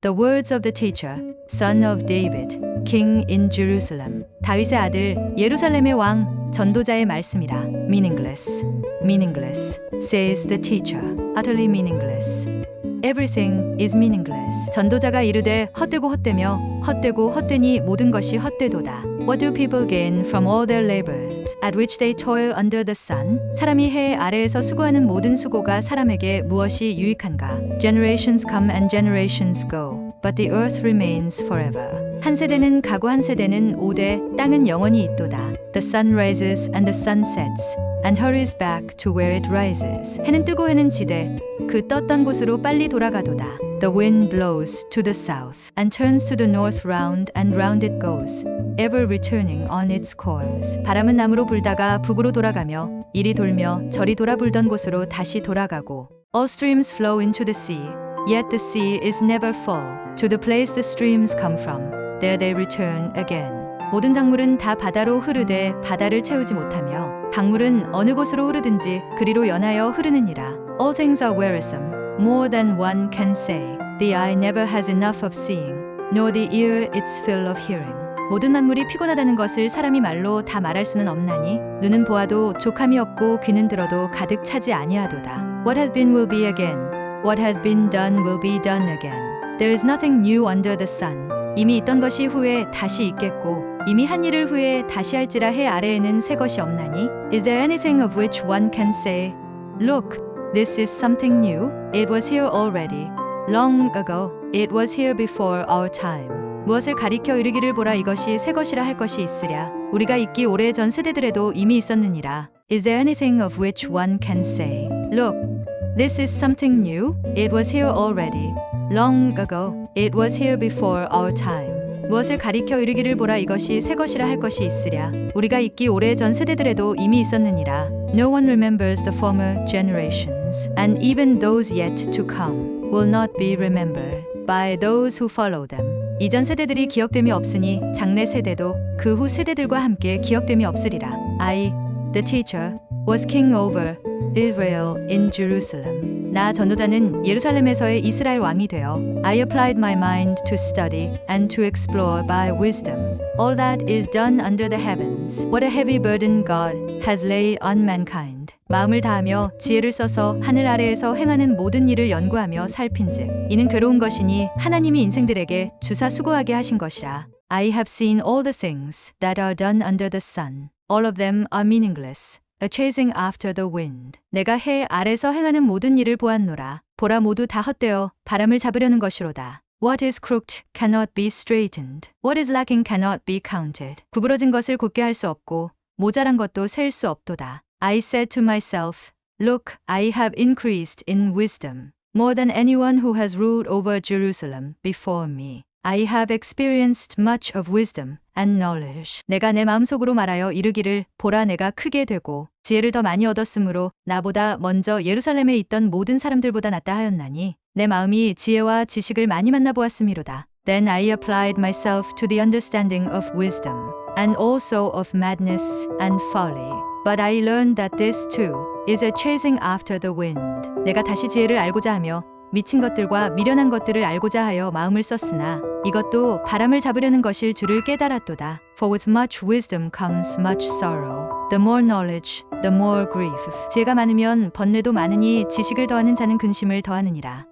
The words of the teacher, son of David, king in Jerusalem. 다윗의 아들, 예루살렘의 왕, 전도자의 말씀이라. Meaningless, meaningless, says the teacher. Utterly meaningless. Everything is meaningless. 전도자가 이르되 헛되고 헛되며 헛되고 헛되니 모든 것이 헛되도다. What do people gain from all their labors at which they toil under the sun? 사람이 해 아래에서 수고하는 모든 수고가 사람에게 무엇이 유익한가? Generations come and generations go, but the earth remains forever. 한 세대는 가고 한 세대는 오되 땅은 영원히 있도다. The sun rises and the sun sets and hurries back to where it rises. 해는 뜨고 해는 지되 그 떴던 곳으로 빨리 돌아가도다. The wind blows to the south and turns to the north round and round it goes, ever returning on its course. 바람은 남으로 불다가 북으로 돌아가며 이리 돌며 저리 돌아 불던 곳으로 다시 돌아가고. All streams flow into the sea, yet the sea is never full. To the place the streams come from, there they return again. 모든 강물은 다 바다로 흐르되 바다를 채우지 못하며 강물은 어느 곳으로 흐르든지 그리로 연하여 흐르느니라. All things are wearisome, more than one can say. The eye never has enough of seeing, nor the ear its fill of hearing. 모든 만물이 피곤하다는 것을 사람이 말로 다 말할 수는 없나니 눈은 보아도 족함이 없고 귀는 들어도 가득 차지 아니하도다. What has been will be again. What has been done will be done again. There is nothing new under the sun. 이미 있던 것이 후에 다시 있겠고 이미 한 일을 후에 다시 할지라 해 아래에는 새 것이 없나니 Is there anything of which one can say Look, this is something new? It was here already. Long ago, it was here before our time. 무엇을 가리켜 이르기를 보라 이것이 새 것이라 할 것이 있으랴. 우리가 있기 오래전 세대들에도 이미 있었느니라. Is there anything of which one can say Look, this is something new? It was here already. Long ago, it was here before our time. 무엇을 가리켜 이르기를 보라 이것이 새 것이라 할 것이 있으랴. 우리가 있기 오래전 세대들에도 이미 있었느니라. No one remembers the former generations, and even those yet to come will not be remembered by those who follow them. 이전 세대들이 기억됨이 없으니 장래 세대도 그 후 세대들과 함께 기억됨이 없으리라. I, the teacher, was king over Israel in Jerusalem. 나 전도자는 예루살렘에서의 이스라엘 왕이 되어 I applied my mind to study and to explore by wisdom all that is done under the heavens. What a heavy burden God has laid on mankind. 마음을 다하며 지혜를 써서 하늘 아래에서 행하는 모든 일을 연구하며 살핀즉 이는 괴로운 것이니 하나님이 인생들에게 주사 수고하게 하신 것이라. I have seen all the things that are done under the sun. All of them are meaningless. Chasing after the wind. 내가 해 아래서 행하는 모든 일을 보았노라. 보라 모두 다 헛되어 바람을 잡으려는 것이로다. What is crooked cannot be straightened. What is lacking cannot be counted. 구부러진 것을 곧게 할 수 없고 모자란 것도 셀 수 없도다. I said to myself, Look, I have increased in wisdom more than anyone who has ruled over Jerusalem before me. I have experienced much of wisdom and knowledge. 내가 내 마음속으로 말하여 이르기를 보라 내가 크게 되고 지혜를 더 많이 얻었으므로 나보다 먼저 예루살렘에 있던 모든 사람들보다 낫다 하였나니 내 마음이 지혜와 지식을 많이 만나 보았음이로다. Then I applied myself to the understanding of wisdom and also of madness and folly. But I learned that this too is a chasing after the wind. 내가 다시 지혜를 알고자 하며 미친 것들과 미련한 것들을 알고자 하여 마음을 썼으나 이것도 바람을 잡으려는 것일 줄을 깨달았도다. For with much wisdom comes much sorrow. The more knowledge, the more grief. 지혜가 많으면 번뇌도 많으니 지식을 더하는 자는 근심을 더하느니라.